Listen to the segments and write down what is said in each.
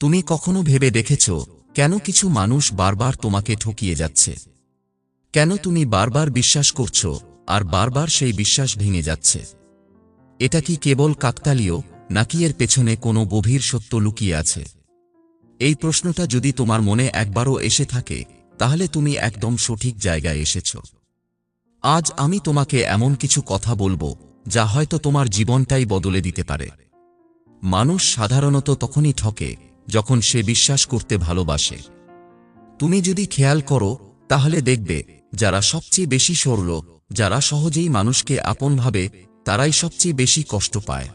তুমি কখনো ভেবে দেখেছ কেন কিছু মানুষ বারবার তোমাকে ঠকিয়ে যাচ্ছে? কেন তুমি বারবার বিশ্বাস করছ আর বারবার সেই বিশ্বাস ভেঙে যাচ্ছে? এটা কি কেবল কাকতালীয় নাকি এর পেছনে কোনো গভীর সত্য লুকিয়ে আছে? এই প্রশ্নটা যদি তোমার মনে একবারও এসে থাকে, তাহলে তুমি একদম সঠিক জায়গায় এসেছ। আজ আমি তোমাকে এমন কিছু কথা বলব যা হয়তো তোমার জীবনটাই বদলে দিতে পারে। মানুষ সাধারণত তখনই ঠকে যখন সে বিশ্বাস করতে ভালোবাসে। তুমি যদি খেয়াল করো, তাহলে দেখবে, যারা সবচেয়ে বেশি সরল, যারা সহজেই মানুষকে আপন ভাবে, তারাই সবচেয়ে বেশি কষ্ট পায়।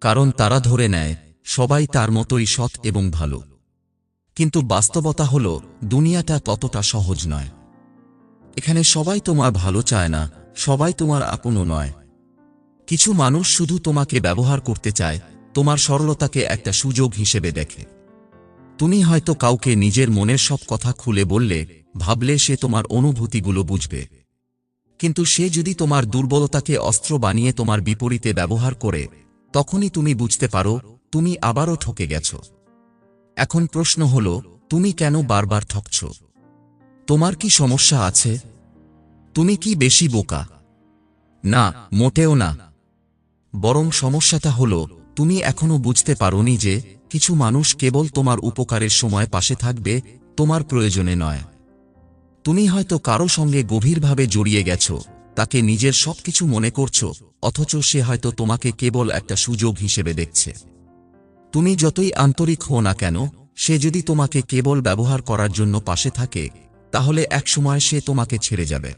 কারণ তারা ধরে নেয়, সবাই তার মতোই সৎ এবং ভালো। কিন্তু বাস্তবতা হল, দুনিয়াটা ততটা সহজ নয়। এখানে সবাই তোমার ভালো চায় না, সবাই তোমার আপনও নয়। কিছু মানুষ শুধু তোমাকে ব্যবহার করতে চায় তোমার সরলতাকে একটা সুযোগ হিসেবে দেখে। তুমি হয়তো কাউকে নিজের মনের সব কথা খুলে বললে, ভাবলে সে তোমার অনুভূতিগুলো বুঝবে। কিন্তু সে যদি তোমার দুর্বলতাকে অস্ত্র বানিয়ে তোমার বিপরীতে ব্যবহার করে, তখনই তুমি বুঝতে পারো, তুমি আবারও ঠকে গেছ। এখন প্রশ্ন হল, তুমি কেন বারবার ঠকছ? তোমার কি সমস্যা আছে? তুমি কি বেশি বোকা? না, মোটেও না। বরং সমস্যাটা হল তুমি এখনও বুঝতে পারোনি যে, কিছু মানুষ কেবল তোমার উপকারের সময় পাশে থাকবে, তোমার প্রয়োজনে নয়। তুমি হয়তো কারও সঙ্গে গভীরভাবে জড়িয়ে গেছ, তাকে নিজের সবকিছু মনে করছ, অথচ সে হয়তো তোমাকে কেবল একটা সুযোগ হিসেবে দেখছে। তুমি যতই আন্তরিক হও না কেন, সে যদি তোমাকে কেবল ব্যবহার করার জন্য পাশে থাকে, তাহলে একসময় সে তোমাকে ছেড়ে যাবে।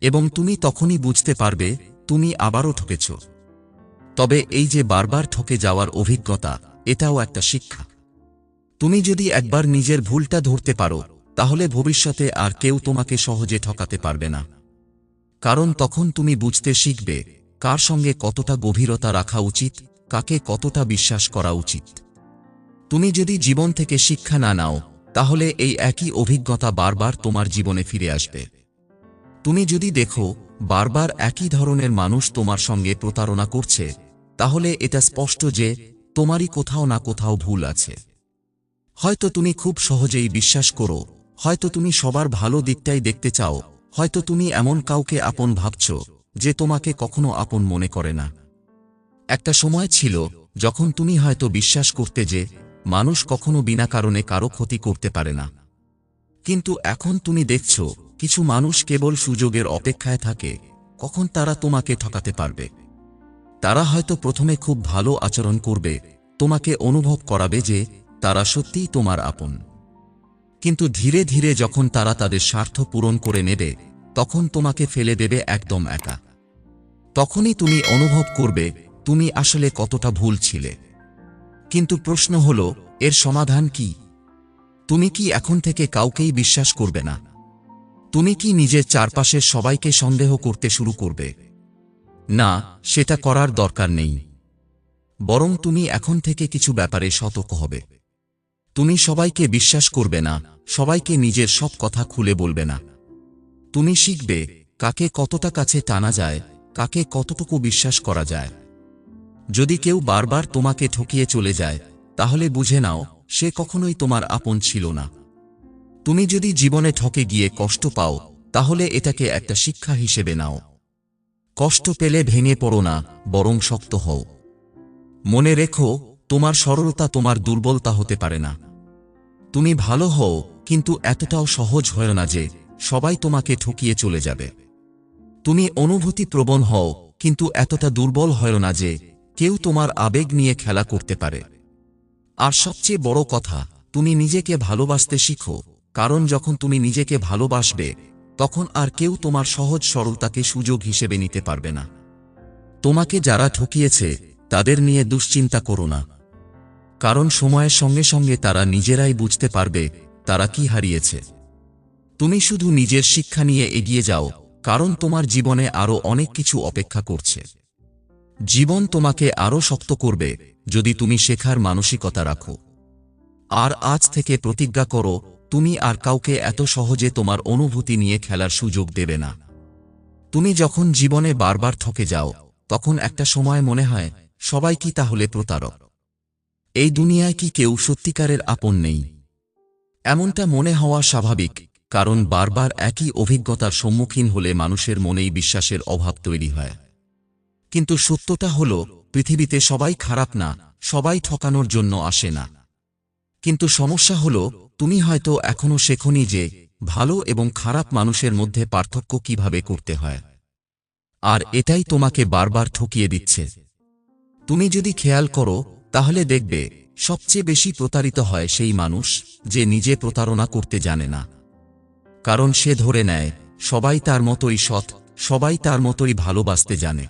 এবং তুমি তখনই বুঝতে পারবে, তুমি আবারও ঠকেছ। তবে এই যে বারবার ঠকে যাওয়ার অভিজ্ঞতা, এটাও একটা শিক্ষা। তুমি যদি একবার নিজের ভুলটা ধরতে পারো, তাহলে ভবিষ্যতে আর কেউ তোমাকে সহজে ঠকাতে পারবে না। কারণ তখন তুমি বুঝতে শিখবে, কার সঙ্গে কতটা গভীরতা রাখা উচিত, কাকে কতটা বিশ্বাস করা উচিত। তুমি যদি জীবন থেকে শিক্ষা না নাও, তাহলে এই একই অভিজ্ঞতা বারবার তোমার জীবনে ফিরে আসবে। তুমি যদি দেখো, বারবার একই ধরনের মানুষ তোমার সঙ্গে প্রতারণা করছে, তাহলে এটা স্পষ্ট যে, তোমারই কোথাও না কোথাও ভুল আছে। হয়তো তুমি খুব সহজেই বিশ্বাস করো, হয়তো তুমি সবার ভালো দিকটাই দেখতে চাও, হয়তো তুমি এমন কাউকে আপন ভাবছ, যে তোমাকে কখনো আপন মনে করে না। একটা সময় ছিল, যখন তুমি হয়তো বিশ্বাস করতে যে, মানুষ কখনো বিনা কারণে কারও ক্ষতি করতে পারে না। কিন্তু এখন তুমি দেখছ কিছু মানুষ কেবল সুযোগের অপেক্ষায় থাকে, কখন তারা তোমাকে ঠকাতে পারবে? তারা হয়তো প্রথমে খুব ভালো আচরণ করবে, তোমাকে অনুভব করাবে যে তারা সত্যিই তোমার আপন। কিন্তু ধীরে ধীরে যখন তারা তাদের স্বার্থ পূরণ করে নেবে, তখন তোমাকে ফেলে দেবে একদম একা। তখনই তুমি অনুভব করবে, তুমি আসলে কতটা ভুল ছিলে। কিন্তু প্রশ্ন হল, এর সমাধান কি? তুমি কি এখন থেকে কাউকেই বিশ্বাস করবে না? তুমি কি নিজের চারপাশের সবাইকে সন্দেহ করতে শুরু করবে? না, সেটা করার দরকার নেই। বরং তুমি এখন থেকে কিছু ব্যাপারে সতর্ক হবে। তুমি সবাইকে বিশ্বাস করবে না, সবাইকে নিজের সব কথা খুলে বলবে না। তুমি শিখবে কাকে কতটা কাছে টানা যায়, কাকে কতটুকু বিশ্বাস করা যায়। যদি কেউ বারবার তোমাকে ঠকিয়ে চলে যায়, তাহলে বুঝে নাও, সে কখনোই তোমার আপন ছিল না। তুমি যদি জীবনে ঠকে গিয়ে কষ্ট পাও, তাহলে এটাকে একটা শিক্ষা হিসেবে নাও। কষ্ট পেলে ভেঙে পড়ো না, বরং শক্ত হও। মনে রেখো, তোমার সরলতা তোমার দুর্বলতা হতে পারে না। তুমি ভালো হও, কিন্তু এতটাও সহজ হয় না যে সবাই তোমাকে ঠকিয়ে চলে যাবে। তুমি অনুভূতি প্রবণ হও, কিন্তু এতটা দুর্বল হয় না যে কেউ তোমার আবেগ নিয়ে খেলা করতে পারে। আর সবচেয়ে বড় কথা, তুমি নিজেকে ভালোবাসতে শিখো। কারণ যখন তুমি নিজেকে ভালোবাসবে, তখন আর কেউ তোমার সহজ সরলতাকে সুযোগ হিসেবে নিতে পারবে না। তোমাকে যারা ঠকিয়েছে, তাদের নিয়ে দুশ্চিন্তা করো না। কারণ সময়ের সঙ্গে সঙ্গে তারা নিজেরাই বুঝতে পারবে, তারা কি হারিয়েছে। তুমি শুধু নিজের শিক্ষা নিয়ে এগিয়ে যাও, কারণ তোমার জীবনে আরও অনেক কিছু অপেক্ষা করছে। জীবন তোমাকে আরও শক্ত করবে, যদি তুমি শেখার মানসিকতা রাখো। আর আজ থেকে প্রতিজ্ঞা করো তুমি আর কাউকে এত সহজে তোমার অনুভূতি নিয়ে খেলার সুযোগ দেবে না। তুমি যখন জীবনে বারবার ঠকে যাও, তখন একটা সময় মনে হয়, সবাই কি তাহলে প্রতারক? এই দুনিয়ায় কি কেউ সত্যিকারের আপন নেই? এমনটা মনে হওয়া স্বাভাবিক, কারণ বারবার একই অভিজ্ঞতার সম্মুখীন হলে মানুষের মনেই বিশ্বাসের অভাব তৈরি হয়। কিন্তু সত্যটা হল, পৃথিবীতে সবাই খারাপ না, সবাই ঠকানোর জন্য আসে না। কিন্তু সমস্যা হল তুমি হয়তো এখনও শেখনি যে ভালো এবং খারাপ মানুষের মধ্যে পার্থক্য কীভাবে করতে হয়। আর এটাই তোমাকে বারবার ঠকিয়ে দিচ্ছে। তুমি যদি খেয়াল করো, তাহলে দেখবে সবচেয়ে বেশি প্রতারিত হয় সেই মানুষ যে নিজে প্রতারণা করতে জানে না। কারণ সে ধরে নেয়, সবাই তার মতোই সৎ, সবাই তার মতোই ভালোবাসতে জানে।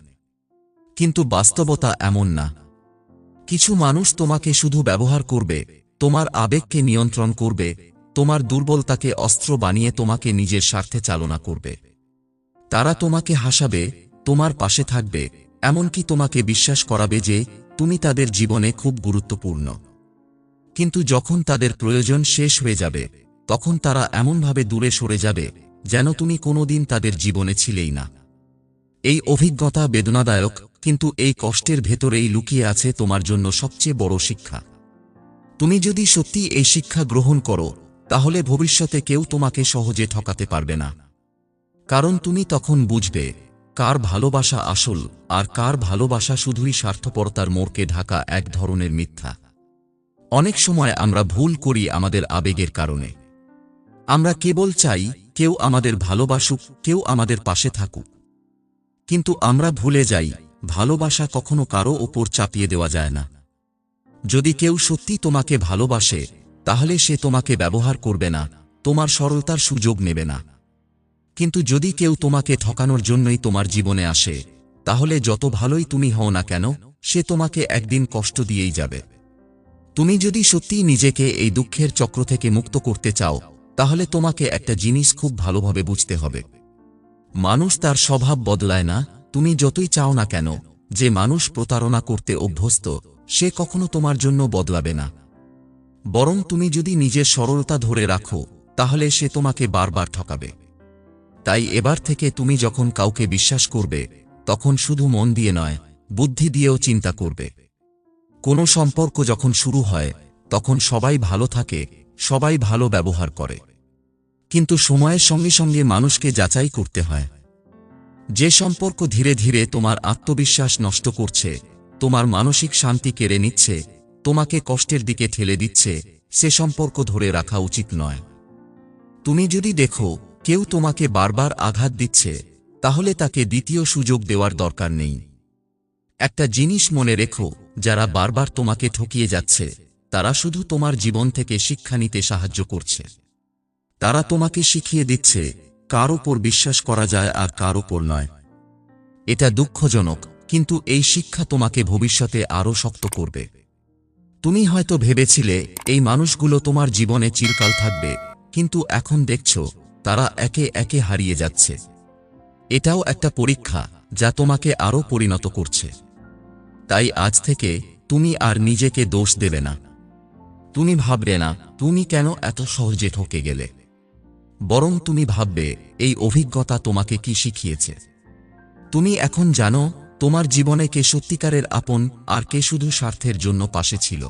কিন্তু বাস্তবতা এমন না। কিছু মানুষ তোমাকে শুধু ব্যবহার করবে তোমার আবেগকে নিয়ন্ত্রণ করবে, তোমার দুর্বলতাকে অস্ত্র বানিয়ে তোমাকে নিজের স্বার্থে চালনা করবে। তারা তোমাকে হাসাবে, তোমার পাশে থাকবে, এমনকি তোমাকে বিশ্বাস করাবে যে তুমি তাদের জীবনে খুব গুরুত্বপূর্ণ। কিন্তু যখন তাদের প্রয়োজন শেষ হয়ে যাবে, তখন তারা এমনভাবে দূরে সরে যাবে, যেন তুমি কোনোদিন তাদের জীবনে ছিলেই না। এই অভিজ্ঞতা বেদনাদায়ক, কিন্তু এই কষ্টের ভেতরেই লুকিয়ে আছে তোমার জন্য সবচেয়ে বড় শিক্ষা। তুমি যদি সত্যি এই শিক্ষা গ্রহণ করো, তাহলে ভবিষ্যতে কেউ তোমাকে সহজে ঠকাতে পারবে না। কারণ তুমি তখন বুঝবে, কার ভালোবাসা আসল আর কার ভালোবাসা শুধুই স্বার্থপরতার মোড়কে ঢাকা এক ধরনের মিথ্যা। অনেক সময় আমরা ভুল করি আমাদের আবেগের কারণে। আমরা কেবল চাই, কেউ আমাদের ভালোবাসুক, কেউ আমাদের পাশে থাকুক। কিন্তু আমরা ভুলে যাই, ভালোবাসা কখনো কারও ওপর চাপিয়ে দেওয়া যায় না। যদি কেউ সত্যি তোমাকে ভালোবাসে, তাহলে সে তোমাকে ব্যবহার করবে না, তোমার সরলতার সুযোগ নেবে না। কিন্তু যদি কেউ তোমাকে ঠকানোর জন্যই তোমার জীবনে আসে, তাহলে যত ভালোই তুমি হও না কেন, সে তোমাকে একদিন কষ্ট দিয়েই যাবে। তুমি যদি সত্যিই নিজেকে এই দুঃখের চক্র থেকে মুক্ত করতে চাও, তাহলে তোমাকে একটা জিনিস খুব ভালোভাবে বুঝতে হবে। মানুষ তার স্বভাব বদলায় না, তুমি যতই চাও না কেন, যে মানুষ প্রতারণা করতে অভ্যস্ত সে কখনো তোমার জন্য বদলাবে না। বরং তুমি যদি নিজের সরলতা ধরে রাখো, তাহলে সে তোমাকে বারবার ঠকাবে। তাই এবার থেকে তুমি যখন কাউকে বিশ্বাস করবে, তখন শুধু মন দিয়ে নয়, বুদ্ধি দিয়েও চিন্তা করবে। কোনো সম্পর্ক যখন শুরু হয়, তখন সবাই ভালো থাকে, সবাই ভালো ব্যবহার করে। কিন্তু সময়ের সঙ্গে সঙ্গে মানুষকে যাচাই করতে হয়। যে সম্পর্ক ধীরে ধীরে তোমার আত্মবিশ্বাস নষ্ট করছে তোমার মানসিক শান্তি কেড়ে নিচ্ছে, তোমাকে কষ্টের দিকে ঠেলে দিচ্ছে, সে সম্পর্ক ধরে রাখা উচিত নয়। তুমি যদি দেখো, কেউ তোমাকে বারবার আঘাত দিচ্ছে, তাহলে তাকে দ্বিতীয় সুযোগ দেওয়ার দরকার নেই। একটা জিনিস মনে রেখো, যারা বারবার তোমাকে ঠকিয়ে যাচ্ছে, তারা শুধু তোমার জীবন থেকে শিক্ষা নিতে সাহায্য করছে। তারা তোমাকে শিখিয়ে দিচ্ছে, কার ওপর বিশ্বাস করা যায় আর কার ওপর নয়। এটা দুঃখজনক কিন্তু এই শিক্ষা তোমাকে ভবিষ্যতে আরও শক্ত করবে। তুমি হয়তো ভেবেছিলে, এই মানুষগুলো তোমার জীবনে চিরকাল থাকবে, কিন্তু এখন দেখছ, তারা একে একে হারিয়ে যাচ্ছে। এটাও একটা পরীক্ষা, যা তোমাকে আরও পরিণত করছে। তাই আজ থেকে তুমি আর নিজেকে দোষ দেবে না। তুমি ভাববে না, তুমি কেন এত সহজে ঠকে গেলে। বরং তুমি ভাববে, এই অভিজ্ঞতা তোমাকে কি শিখিয়েছে। তুমি এখন জানো তোমার জীবনে কে সত্যিকারের আপন আর কে শুধু স্বার্থের জন্য পাশে ছিল।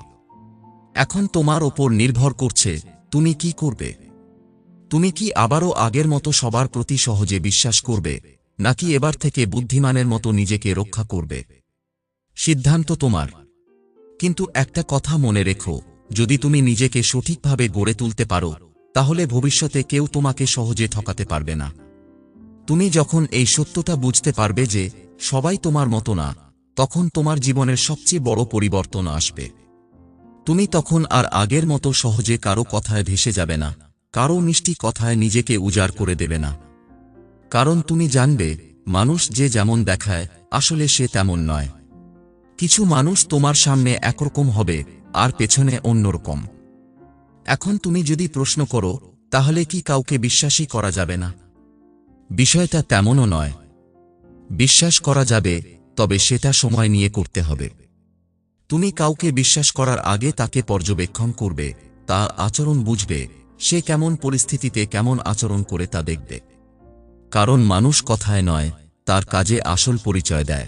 এখন তোমার ওপর নির্ভর করছে, তুমি কি করবে? তুমি কি আবারও আগের মতো সবার প্রতি সহজে বিশ্বাস করবে, নাকি এবার থেকে বুদ্ধিমানের মতো নিজেকে রক্ষা করবে? সিদ্ধান্ত তোমার। কিন্তু একটা কথা মনে রেখো, যদি তুমি নিজেকে সঠিকভাবে গড়ে তুলতে পারো, তাহলে ভবিষ্যতে কেউ তোমাকে সহজে ঠকাতে পারবে না। তুমি যখন এই সত্যতা বুঝতে পারবে যে সবাই তোমার মতো না, তখন তোমার জীবনের সবচেয়ে বড় পরিবর্তন আসবে। তুমি তখন আর আগের মতো সহজে কারও কথায় ভেসে যাবে না, কারও মিষ্টি কথায় নিজেকে উজাড় করে দেবে না। কারণ তুমি জানবে, মানুষ যে যেমন দেখায়, আসলে সে তেমন নয়। কিছু মানুষ তোমার সামনে একরকম হবে, আর পেছনে অন্যরকম। এখন তুমি যদি প্রশ্ন করো, তাহলে কি কাউকে বিশ্বাসই করা যাবে না? বিষয়টা তেমনও নয়। বিশ্বাস করা যাবে, তবে সেটা সময় নিয়ে করতে হবে। তুমি কাউকে বিশ্বাস করার আগে তাকে পর্যবেক্ষণ করবে তার আচরণ বুঝবে, সে কেমন পরিস্থিতিতে কেমন আচরণ করে তা দেখবে। কারণ মানুষ কথায় নয়, তার কাজে আসল পরিচয় দেয়।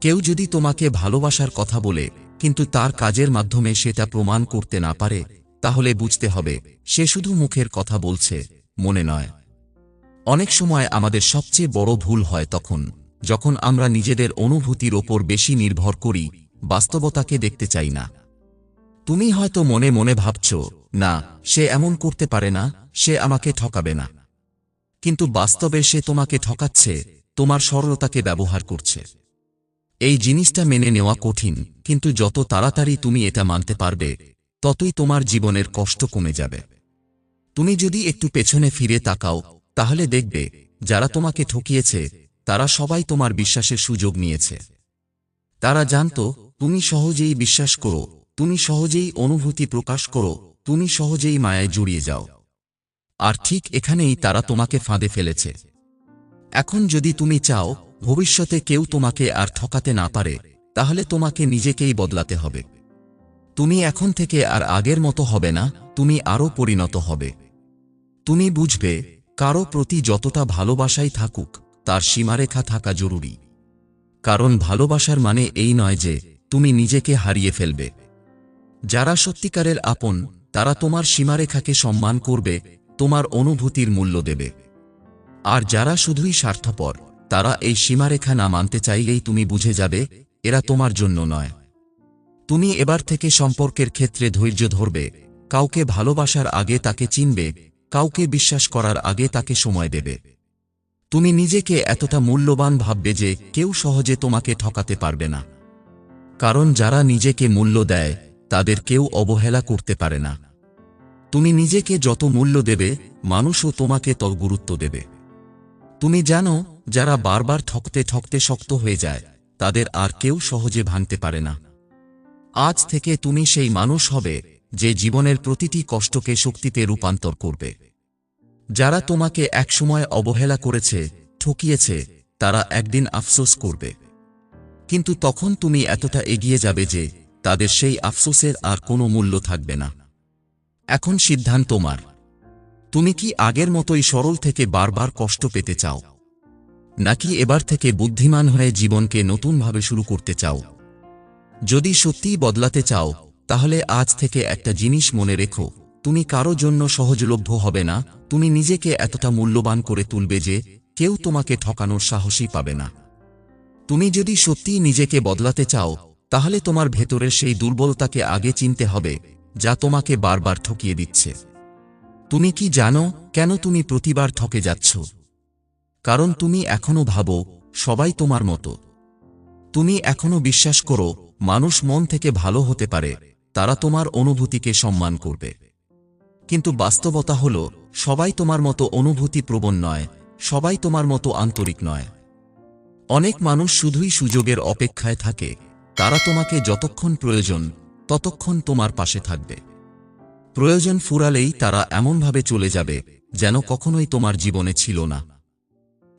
কেউ যদি তোমাকে ভালোবাসার কথা বলে, কিন্তু তার কাজের মাধ্যমে সেটা প্রমাণ করতে না পারে, তাহলে বুঝতে হবে, সে শুধু মুখের কথা বলছে, মনে নয়। অনেক সময় আমাদের সবচেয়ে বড় ভুল হয় তখন, যখন আমরা নিজেদের অনুভূতির ওপর বেশি নির্ভর করি, বাস্তবতাকে দেখতে চাই না। তুমি হয়তো মনে মনে ভাবছ, না, সে এমন করতে পারে না, সে আমাকে ঠকাবে না। কিন্তু বাস্তবে সে তোমাকে ঠকাচ্ছে, তোমার সরলতাকে ব্যবহার করছে। এই জিনিসটা মেনে নেওয়া কঠিন, কিন্তু যত তাড়াতাড়ি তুমি এটা মানতে পারবে, ততই তোমার জীবনের কষ্ট কমে যাবে। তুমি যদি একটু পেছনে ফিরে তাকাও তাহলে দেখবে, যারা তোমাকে ঠকিয়েছে, তারা সবাই তোমার বিশ্বাসের সুযোগ নিয়েছে। তারা জানত, তুমি সহজেই বিশ্বাস করো, তুমি সহজেই অনুভূতি প্রকাশ করো, তুমি সহজেই মায়ায় জড়িয়ে যাও। আর ঠিক এখানেই তারা তোমাকে ফাঁদে ফেলেছে। এখন যদি তুমি চাও, ভবিষ্যতে কেউ তোমাকে আর ঠকাতে না পারে, তাহলে তোমাকে নিজেকেই বদলাতে হবে। তুমি এখন থেকে আর আগের মতো হবে না, তুমি আরও পরিণত হবে। তুমি বুঝবে কারও প্রতি যতটা ভালোবাসাই থাকুক, তার সীমারেখা থাকা জরুরি। কারণ ভালোবাসার মানে এই নয় যে, তুমি নিজেকে হারিয়ে ফেলবে। যারা সত্যিকারের আপন, তারা তোমার সীমারেখাকে সম্মান করবে, তোমার অনুভূতির মূল্য দেবে। আর যারা শুধুই স্বার্থপর, তারা এই সীমারেখা না মানতে চাইলেই তুমি বুঝে যাবে, এরা তোমার জন্য নয়। তুমি এবার থেকে সম্পর্কের ক্ষেত্রে ধৈর্য ধরবে, কাউকে ভালোবাসার আগে তাকে চিনবে কাউকে বিশ্বাস করার আগে তাকে সময় দেবে। তুমি নিজেকে এতটা মূল্যবান ভাববে যে কেউ সহজে তোমাকে ঠকাতে পারবে না। কারণ যারা নিজেকে মূল্য দেয়, তাদের কেউ অবহেলা করতে পারে না। তুমি নিজেকে যত মূল্য দেবে, মানুষও তোমাকে তত গুরুত্ব দেবে। তুমি জানো, যারা বারবার ঠকতে ঠকতে শক্ত হয়ে যায়, তাদের আর কেউ সহজে ভাঙতে পারে না। আজ থেকে তুমি সেই মানুষ হবে যে জীবনের প্রতিটি কষ্টকে শক্তিতে রূপান্তর করবে। যারা তোমাকে একসময় অবহেলা করেছে, ঠকিয়েছে, তারা একদিন আফসোস করবে। কিন্তু তখন তুমি এতটা এগিয়ে যাবে যে তাদের সেই আফসোসের আর কোনো মূল্য থাকবে না। এখন সিদ্ধান্ত তোমার। তুমি কি আগের মতোই সরল থেকে বারবার কষ্ট পেতে চাও? নাকি এবার থেকে বুদ্ধিমান হয়ে জীবনকে নতুনভাবে শুরু করতে চাও? যদি সত্যিই বদলাতে চাও তাহলে আজ থেকে একটা জিনিস মনে রেখো, তুমি কারও জন্য সহজলভ্য হবে না, তুমি নিজেকে এতটা মূল্যবান করে তুলবে যে, কেউ তোমাকে ঠকানোর সাহসই পাবে না। তুমি যদি সত্যিই নিজেকে বদলাতে চাও, তাহলে তোমার ভেতরের সেই দুর্বলতাকে আগে চিনতে হবে, যা তোমাকে বারবার ঠকিয়ে দিচ্ছে। তুমি কি জানো কেন তুমি প্রতিবার ঠকে যাচ্ছ? কারণ তুমি এখনও ভাবো, সবাই তোমার মতো। তুমি এখনও বিশ্বাস করো, মানুষ মন থেকে ভালো হতে পারে। তারা তোমার অনুভূতিকে সম্মান করবে। কিন্তু বাস্তবতা হল, সবাই তোমার মতো অনুভূতি প্রবণ নয়, সবাই তোমার মতো আন্তরিক নয়। অনেক মানুষ শুধুই সুযোগের অপেক্ষায় থাকে, তারা তোমাকে যতক্ষণ প্রয়োজন, ততক্ষণ তোমার পাশে থাকবে। প্রয়োজন ফুরালেই তারা এমনভাবে চলে যাবে, যেন কখনোই তোমার জীবনে ছিল না।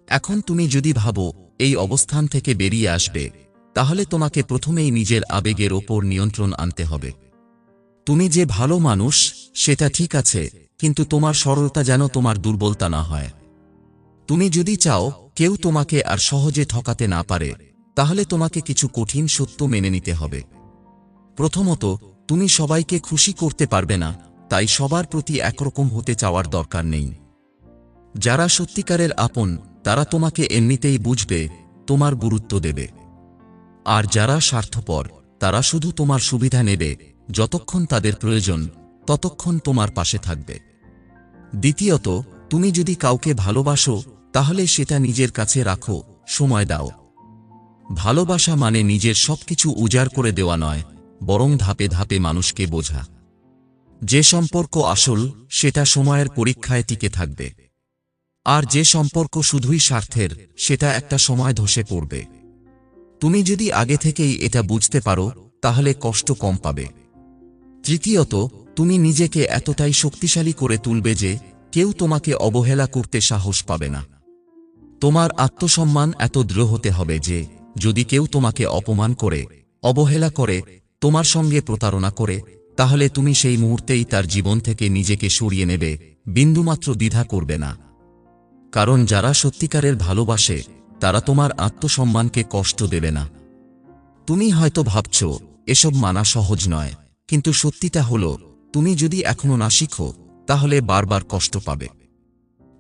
এখন তুমি যদি ভাবো, এই অবস্থান থেকে বেরিয়ে আসবে তাহলে তোমাকে প্রথমেই নিজের আবেগের ওপর নিয়ন্ত্রণ আনতে হবে। তুমি যে ভালো মানুষ, সেটা ঠিক আছে, কিন্তু তোমার সরলতা যেন তোমার দুর্বলতা না হয়। তুমি যদি চাও কেউ তোমাকে আর সহজে ঠকাতে না পারে, তাহলে তোমাকে কিছু কঠিন সত্য মেনে নিতে হবে। প্রথমত, তুমি সবাইকে খুশি করতে পারবে না, তাই সবার প্রতি একরকম হতে চাওয়ার দরকার নেই। যারা সত্যিকারের আপন, তারা তোমাকে এমনিতেই বুঝবে, তোমার গুরুত্ব দেবে। আর যারা স্বার্থপর, তারা শুধু তোমার সুবিধা নেবে, যতক্ষণ তাদের প্রয়োজন, ততক্ষণ তোমার পাশে থাকবে। দ্বিতীয়ত, তুমি যদি কাউকে ভালোবাসো, তাহলে সেটা নিজের কাছে রাখো, সময় দাও। ভালোবাসা মানে নিজের সবকিছু উজাড় করে দেওয়া নয়, বরং ধাপে ধাপে মানুষকে বোঝা। যে সম্পর্ক আসল, সেটা সময়ের পরীক্ষায় টিকে থাকবে। আর যে সম্পর্ক শুধুই স্বার্থের, সেটা একটা সময় ধসে পড়বে। তুমি যদি আগে থেকেই এটা বুঝতে পারো, তাহলে কষ্ট কম পাবে। তৃতীয়ত, তুমি নিজেকে এতটাই শক্তিশালী করে তুলবে যে, কেউ তোমাকে অবহেলা করতে সাহস পাবে না। তোমার আত্মসম্মান এত দৃঢ় হতে হবে যে, যদি কেউ তোমাকে অপমান করে, অবহেলা করে, তোমার সঙ্গে প্রতারণা করে, তাহলে তুমি সেই মুহূর্তেই তার জীবন থেকে নিজেকে সরিয়ে নেবে, বিন্দুমাত্র দ্বিধা করবে না। কারণ যারা সত্যিকারের ভালোবাসে তারা তোমার আত্মসম্মানকে কষ্ট দেবে না। তুমি হয়তো ভাবছ, এসব মানা সহজ নয়, কিন্তু সত্যিটা হলো, তুমি যদি এখনও না শিখো, তাহলে বারবার কষ্ট পাবে।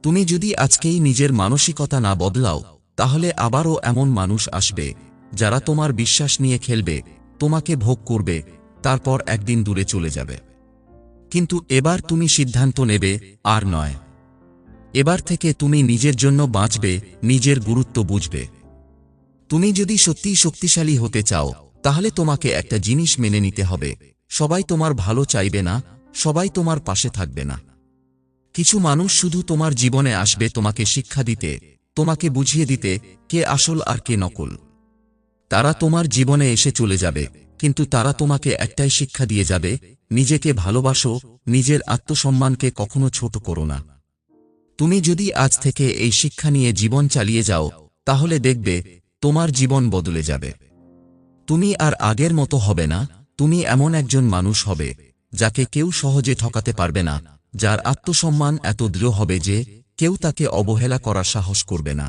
তুমি যদি আজকেই নিজের মানসিকতা না বদলাও, তাহলে আবারও এমন মানুষ আসবে, যারা তোমার বিশ্বাস নিয়ে খেলবে, তোমাকে ভোগ করবে, তারপর একদিন দূরে চলে যাবে। কিন্তু এবার তুমি সিদ্ধান্ত নেবে, আর নয়। এবার থেকে তুমি নিজের জন্য বাঁচবে, নিজের গুরুত্ব বুঝবে। তুমি যদি সত্যিই শক্তিশালী হতে চাও, তাহলে তোমাকে একটা জিনিস মেনে নিতে হবে। সবাই তোমার ভালো চাইবে না, সবাই তোমার পাশে থাকবে না। কিছু মানুষ শুধু তোমার জীবনে আসবে তোমাকে শিক্ষা দিতে, তোমাকে বুঝিয়ে দিতে কে আসল আর কে নকল। তারা তোমার জীবনে এসে চলে যাবে, কিন্তু তারা তোমাকে একটাই শিক্ষা দিয়ে যাবে, নিজেকে ভালোবাসো, নিজের আত্মসম্মানকে কখনো ছোট করো না। তুমি যদি আজ থেকে এই শিক্ষা নিয়ে জীবন চালিয়ে যাও, তাহলে দেখবে তোমার জীবন বদলে যাবে। তুমি আর আগের মতো হবে না, তুমি এমন একজন মানুষ হবে, যাকে কেউ সহজে ঠকাতে পারবে না, যার আত্মসম্মান এত দৃঢ় হবে যে কেউ তাকে অবহেলা করার সাহস করবে না।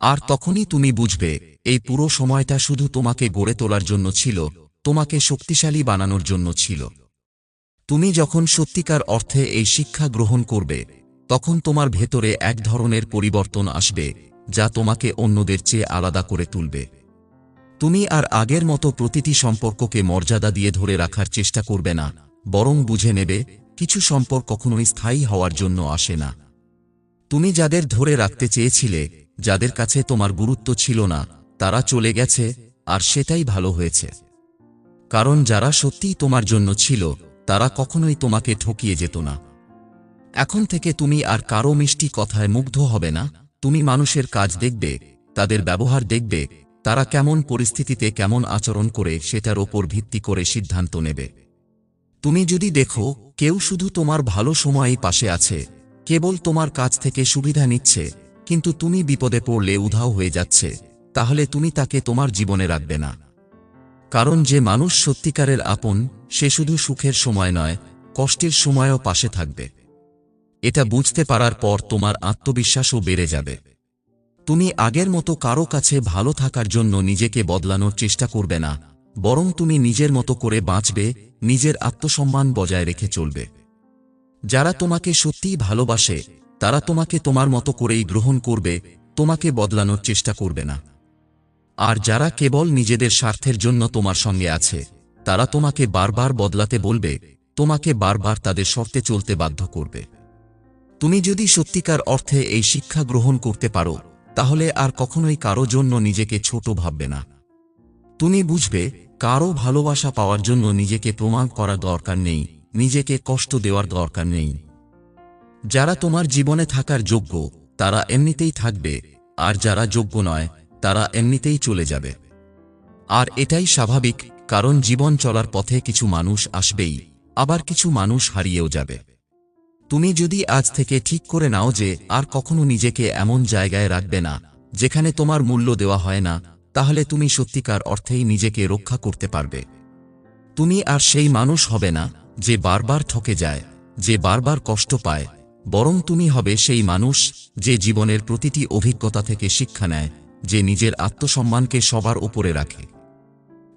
আর তখনই তুমি বুঝবে, এই পুরো সময়টা শুধু তোমাকে গড়ে তোলার জন্য ছিল, তোমাকে শক্তিশালী বানানোর জন্য ছিল। তুমি যখন সত্যিকার অর্থে এই শিক্ষা গ্রহণ করবে তখন তোমার ভেতরে এক ধরনের পরিবর্তন আসবে, যা তোমাকে অন্যদের চেয়ে আলাদা করে তুলবে। তুমি আর আগের মতো প্রতিটি সম্পর্ককে মর্যাদা দিয়ে ধরে রাখার চেষ্টা করবে না, বরং বুঝে নেবে, কিছু সম্পর্ক কখনোই স্থায়ী হওয়ার জন্য আসে না। তুমি যাদের ধরে রাখতে চেয়েছিলে, যাদের কাছে তোমার গুরুত্ব ছিল না, তারা চলে গেছে, আর সেটাই ভালো হয়েছে। কারণ যারা সত্যিই তোমার জন্য ছিল, তারা কখনোই তোমাকে ঠকিয়ে যেত না। এখন থেকে তুমি আর কারও মিষ্টি কথায় মুগ্ধ হবে না। তুমি মানুষের কাজ দেখবে, তাদের ব্যবহার দেখবে, তারা কেমন পরিস্থিতিতে কেমন আচরণ করে সেটার ওপর ভিত্তি করে সিদ্ধান্ত নেবে। তুমি যদি দেখো, কেউ শুধু তোমার ভালো সময়ই পাশে আছে, কেবল তোমার কাছ থেকে সুবিধা নিচ্ছে, কিন্তু তুমি বিপদে পড়লে উধাও হয়ে যাচ্ছে, তাহলে তুমি তাকে তোমার জীবনে রাখবে না। কারণ যে মানুষ সত্যিকারের আপন, সে শুধু সুখের সময় নয়, কষ্টের সময়ও পাশে থাকবে। এটা বুঝতে পারার পর তোমার আত্মবিশ্বাসও বেড়ে যাবে। তুমি আগের মতো কারও কাছে ভালো থাকার জন্য নিজেকে বদলানোর চেষ্টা করবে না, বরং তুমি নিজের মতো করে বাঁচবে, নিজের আত্মসম্মান বজায় রেখে চলবে। যারা তোমাকে সত্যিই ভালোবাসে, তারা তোমাকে তোমার মতো করেই গ্রহণ করবে, তোমাকে বদলানোর চেষ্টা করবে না। আর যারা কেবল নিজেদের স্বার্থের জন্য তোমার সঙ্গে আছে, তারা তোমাকে বারবার বদলাতে বলবে, তোমাকে বারবার তাদের শর্তে চলতে বাধ্য করবে। তুমি যদি সত্যিকার অর্থে এই শিক্ষা গ্রহণ করতে পারো, তাহলে আর কখনোই কারও জন্য নিজেকে ছোট ভাববে না। তুমি বুঝবে, কারও ভালোবাসা পাওয়ার জন্য নিজেকে প্রমাণ করার দরকার নেই, নিজেকে কষ্ট দেওয়ার দরকার নেই। যারা তোমার জীবনে থাকার যোগ্য, তারা এমনিতেই থাকবে, আর যারা যোগ্য নয়, তারা এমনিতেই চলে যাবে। আর এটাই স্বাভাবিক, কারণ জীবন চলার পথে কিছু মানুষ আসবেই, আবার কিছু মানুষ হারিয়েও যাবে। তুমি যদি আজ থেকে ঠিক করে নাও যে আর কখনো নিজেকে এমন জায়গায় রাখবে না, যেখানে তোমার মূল্য দেওয়া হয় না, তাহলে তুমি সত্যিকার অর্থেই নিজেকে রক্ষা করতে পারবে। তুমি আর সেই মানুষ হবে না যে বারবার ঠকে যায়, যে বারবার কষ্ট পায়, বরং তুমি হবে সেই মানুষ যে জীবনের প্রতিটি অভিজ্ঞতা থেকে শিক্ষা নেয়, যে নিজের আত্মসম্মানকে সবার উপরে রাখে।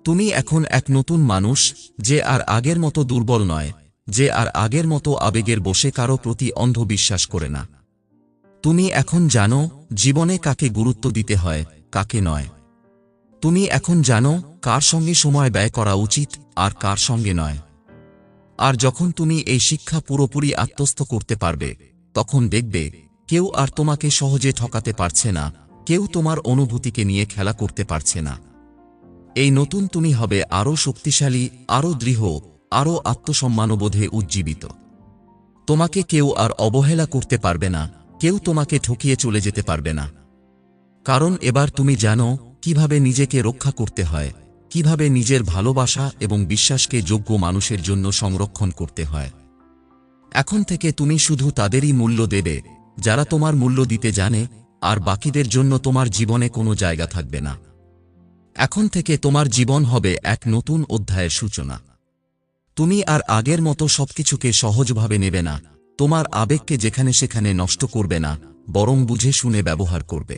তুমি এখন এক নতুন মানুষ যে আর আগের মতো দুর্বল নয় যে আর আগের মতো আবেগের বসে কারও প্রতি অন্ধবিশ্বাস করে না। তুমি এখন জানো, জীবনে কাকে গুরুত্ব দিতে হয়, কাকে নয়। তুমি এখন জানো, কার সঙ্গে সময় ব্যয় করা উচিত, আর কার সঙ্গে নয়। আর যখন তুমি এই শিক্ষা পুরোপুরি আত্মস্থ করতে পারবে, তখন দেখবে, কেউ আর তোমাকে সহজে ঠকাতে পারছে না, কেউ তোমার অনুভূতিকে নিয়ে খেলা করতে পারছে না। এই নতুন তুমি হবে আরও শক্তিশালী, আরও দৃঢ় আরও আত্মসম্মানবোধে উজ্জীবিত। তোমাকে কেউ আর অবহেলা করতে পারবে না, কেউ তোমাকে ঠকিয়ে চলে যেতে পারবে না। কারণ এবার তুমি জানো কীভাবে নিজেকে রক্ষা করতে হয়, কীভাবে নিজের ভালোবাসা এবং বিশ্বাসকে যোগ্য মানুষের জন্য সংরক্ষণ করতে হয়। এখন থেকে তুমি শুধু তাদেরই মূল্য দেবে, যারা তোমার মূল্য দিতে জানে, আর বাকিদের জন্য তোমার জীবনে কোনো জায়গা থাকবে না। এখন থেকে তোমার জীবন হবে এক নতুন অধ্যায়ের সূচনা। তুমি আর আগের মতো সবকিছুকে সহজভাবে নেবে না। তোমার আবেগকে যেখানে সেখানে নষ্ট করবে না, বরং বুঝে শুনে ব্যবহার করবে।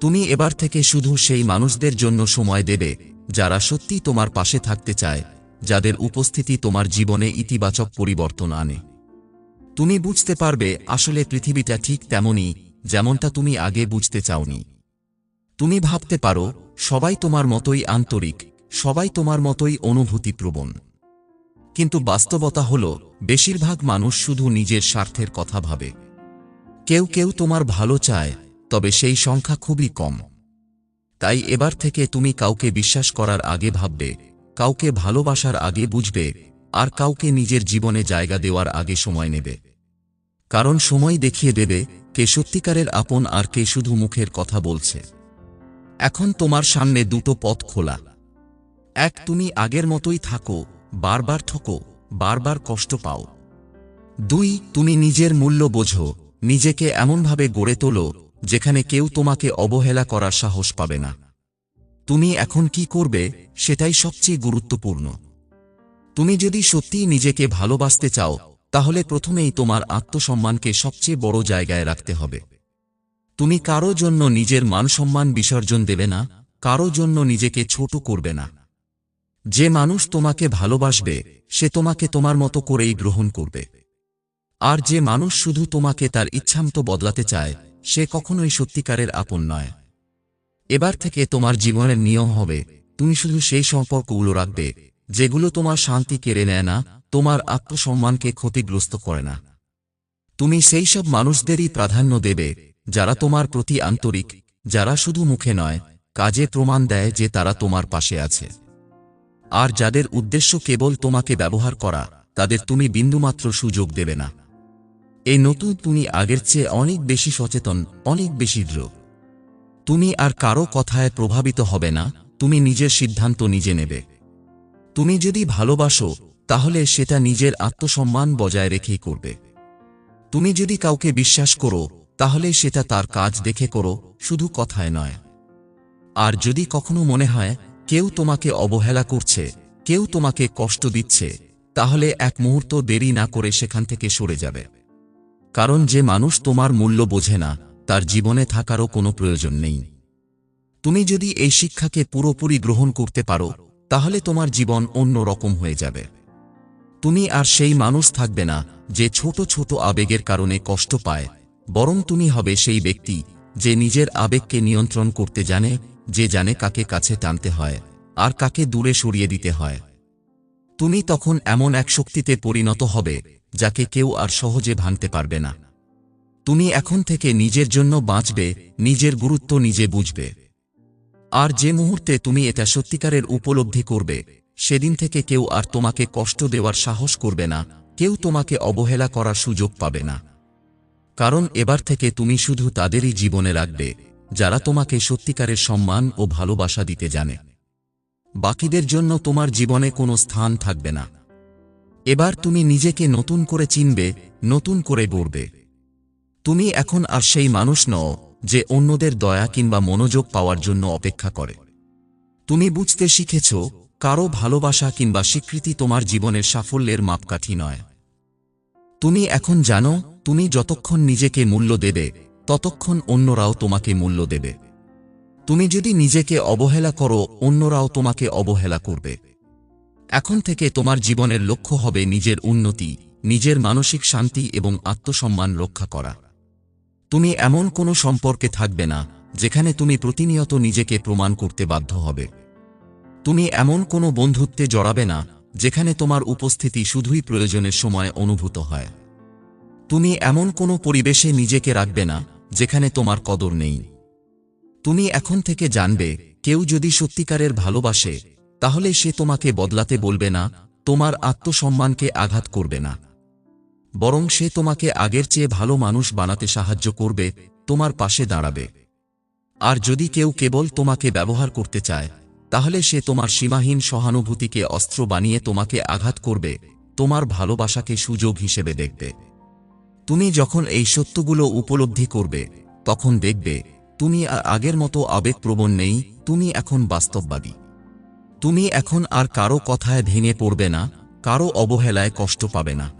তুমি এবার থেকে শুধু সেই মানুষদের জন্য সময় দেবে, যারা সত্যি তোমার পাশে থাকতে চায়, যাদের উপস্থিতি তোমার জীবনে ইতিবাচক পরিবর্তন আনে। তুমি বুঝতে পারবে, আসলে পৃথিবীটা ঠিক তেমনই, যেমনটা তুমি আগে বুঝতে চাওনি। তুমি ভাবতে পারো, সবাই তোমার মতোই আন্তরিক, সবাই তোমার মতোই অনুভূতিপ্রবণ। কিন্তু বাস্তবতা হল, বেশিরভাগ মানুষ শুধু নিজের স্বার্থের কথা ভাবে। কেউ কেউ তোমার ভালো চায়, তবে সেই সংখ্যা খুবই কম। তাই এবার থেকে তুমি কাউকে বিশ্বাস করার আগে ভাববে, কাউকে ভালোবাসার আগে বুঝবে, আর কাউকে নিজের জীবনে জায়গা দেওয়ার আগে সময় নেবে। কারণ সময় দেখিয়ে দেবে, কে সত্যিকারের আপন আর কে শুধু মুখের কথা বলছে। এখন তোমার সামনে দুটো পথ খোলা। এক, তুমি আগের মতোই থাকো বারবার ঠকো, বারবার কষ্ট পাও। দুই, তুমি নিজের মূল্য বোঝো, নিজেকে এমনভাবে গড়ে তোলো, যেখানে কেউ তোমাকে অবহেলা করার সাহস পাবে না। তুমি এখন কি করবে, সেটাই সবচেয়ে গুরুত্বপূর্ণ। তুমি যদি সত্যিই নিজেকে ভালোবাসতে চাও, তাহলে প্রথমেই তোমার আত্মসম্মানকে সবচেয়ে বড় জায়গায় রাখতে হবে। তুমি কারও জন্য নিজের মানসম্মান বিসর্জন দেবে না, কারও জন্য নিজেকে ছোট করবে না। যে মানুষ তোমাকে ভালোবাসবে, সে তোমাকে তোমার মতো করেই গ্রহণ করবে। আর যে মানুষ শুধু তোমাকে তার ইচ্ছামতো বদলাতে চায়, সে কখনোই সত্যিকারের আপন নয়। এবার থেকে তোমার জীবনের নিয়ম হবে, তুমি শুধু সেই সম্পর্কগুলো রাখবে, যেগুলো তোমার শান্তি কেড়ে নেয় না, তোমার আত্মসম্মানকে ক্ষতিগ্রস্ত করে না। তুমি সেই সব মানুষদেরই প্রাধান্য দেবে, যারা তোমার প্রতি আন্তরিক, যারা শুধু মুখে নয়, কাজে প্রমাণ দেয় যে তারা তোমার পাশে আছে। আর যাদের উদ্দেশ্য কেবল তোমাকে ব্যবহার করা, তাদের তুমি বিন্দুমাত্র সুযোগ দেবে না। এই নতুন তুমি আগের চেয়ে অনেক বেশি সচেতন, অনেক বেশি দৃঢ়। তুমি আর কারও কথায় প্রভাবিত হবে না, তুমি নিজের সিদ্ধান্ত নিজে নেবে। তুমি যদি ভালোবাসো, তাহলে সেটা নিজের আত্মসম্মান বজায় রেখেই করবে। তুমি যদি কাউকে বিশ্বাস করো, তাহলে সেটা তার কাজ দেখে করো, শুধু কথায় নয়। আর যদি কখনো মনে হয় কেউ তোমাকে অবহেলা করছে, কেউ তোমাকে কষ্ট দিচ্ছে, তাহলে এক মুহূর্ত দেরি না করে সেখান থেকে সরে যাবে। কারণ যে মানুষ তোমার মূল্য বোঝে না, তার জীবনে থাকারও কোনো প্রয়োজন নেই। তুমি যদি এই শিক্ষাকে পুরোপুরি গ্রহণ করতে পারো, তাহলে তোমার জীবন অন্য রকম হয়ে যাবে। তুমি আর সেই মানুষ থাকবে না, যে ছোট ছোট আবেগের কারণে কষ্ট পায়, বরং তুমি হবে সেই ব্যক্তি, যে নিজের আবেগকে নিয়ন্ত্রণ করতে জানে যে জানে কাকে কাছে টানতে হয় আর কাকে দূরে সরিয়ে দিতে হয়। তুমি তখন এমন এক শক্তিতে পরিণত হবে যাকে কেউ আর সহজে ভাঙতে পারবে না। তুমি এখন থেকে নিজের জন্য বাঁচবে, নিজের গুরুত্ব নিজে বুঝবে। আর যে মুহূর্তে তুমি এটা সত্যিকারের উপলব্ধি করবে, সেদিন থেকে কেউ আর তোমাকে কষ্ট দেওয়ার সাহস করবে না, কেউ তোমাকে অবহেলা করার সুযোগ পাবে না। কারণ এবার থেকে তুমি শুধু তাদেরই জীবনে রাখবে। যারা তোমাকে সত্যিকারের সম্মান ও ভালোবাসা দিতে জানে। বাকিদের জন্য তোমার জীবনে কোনো স্থান থাকবে না। এবার তুমি নিজেকে নতুন করে চিনবে, নতুন করে গড়বে। তুমি এখন আর সেই মানুষ নও, যে অন্যদের দয়া কিংবা মনোযোগ পাওয়ার জন্য অপেক্ষা করে। তুমি বুঝতে শিখেছ, কারও ভালোবাসা কিংবা স্বীকৃতি তোমার জীবনের সাফল্যের মাপকাঠি নয়। তুমি এখন জানো, তুমি যতক্ষণ নিজেকে মূল্য দেবে ততক্ষণ অন্যরাও তোমাকে মূল্য দেবে। তুমি যদি নিজেকে অবহেলা করো, অন্যরাও তোমাকে অবহেলা করবে। এখন থেকে তোমার জীবনের লক্ষ্য হবে নিজের উন্নতি, নিজের মানসিক শান্তি এবং আত্মসম্মান রক্ষা করা। তুমি এমন কোনো সম্পর্কে থাকবে না, যেখানে তুমি প্রতিনিয়ত নিজেকে প্রমাণ করতে বাধ্য হবে। তুমি এমন কোনো বন্ধুত্বে জড়াবে না, যেখানে তোমার উপস্থিতি শুধুই প্রয়োজনের সময় অনুভূত হয়। তুমি এমন কোনো পরিবেশে নিজেকে রাখবে না যেখানে তোমার কদর নেই। তুমি এখন থেকে জানবে, কেউ যদি সত্যিকারের ভালোবাসে, তাহলে সে তোমাকে বদলাতে বলবে না, তোমার আত্মসম্মানকে আঘাত করবে না। বরং সে তোমাকে আগের চেয়ে ভালো মানুষ বানাতে সাহায্য করবে, তোমার পাশে দাঁড়াবে। আর যদি কেউ কেবল তোমাকে ব্যবহার করতে চায়, তাহলে সে তোমার সীমাহীন সহানুভূতিকে অস্ত্র বানিয়ে তোমাকে আঘাত করবে, তোমার ভালোবাসাকে সুযোগ হিসেবে দেখবে। তুমি যখন এই সত্যগুলো উপলব্ধি করবে, তখন দেখবে, তুমি আর আগের মতো আবেগপ্রবণ নেই, তুমি এখন বাস্তববাদী। তুমি এখন আর কারও কথায় ভেঙে পড়বে না, কারও অবহেলায় কষ্ট পাবে না।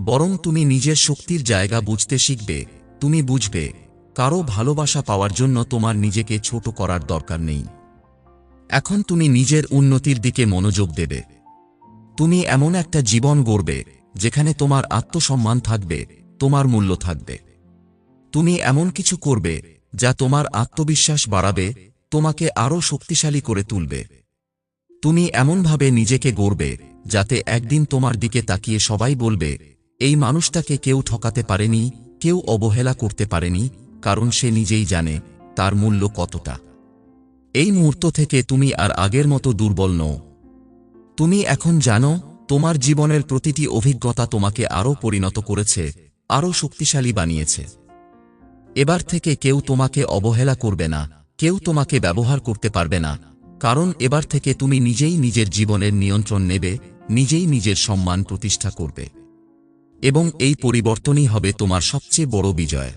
বরং তুমি নিজের শক্তির জায়গা বুঝতে শিখবে, তুমি বুঝবে, কারও ভালোবাসা পাওয়ার জন্য তোমার নিজেকে ছোট করার দরকার নেই। এখন তুমি নিজের উন্নতির দিকে মনোযোগ দেবে। তুমি এমন একটা জীবন গড়বে যেখানে তোমার আত্মসম্মান থাকবে, তোমার মূল্য থাকবে। তুমি এমন কিছু করবে, যা তোমার আত্মবিশ্বাস বাড়াবে, তোমাকে আরও শক্তিশালী করে তুলবে। তুমি এমনভাবে নিজেকে গড়বে, যাতে একদিন তোমার দিকে তাকিয়ে সবাই বলবে, এই মানুষটাকে কেউ ঠকাতে পারেনি, কেউ অবহেলা করতে পারেনি, কারণ সে নিজেই জানে, তার মূল্য কতটা। এই মুহূর্ত থেকে তুমি আর আগের মতো দুর্বল নও। তুমি এখন জানো তোমার জীবনের প্রতিটি অভিজ্ঞতা তোমাকে আরও পরিণত করেছে, আরও শক্তিশালী বানিয়েছে। এবার থেকে কেউ তোমাকে অবহেলা করবে না, কেউ তোমাকে ব্যবহার করতে পারবে না, কারণ এবার থেকে তুমি নিজেই নিজের জীবনের নিয়ন্ত্রণ নেবে, নিজেই নিজের সম্মান প্রতিষ্ঠা করবে। এবং এই পরিবর্তনই হবে তোমার সবচেয়ে বড় বিজয়।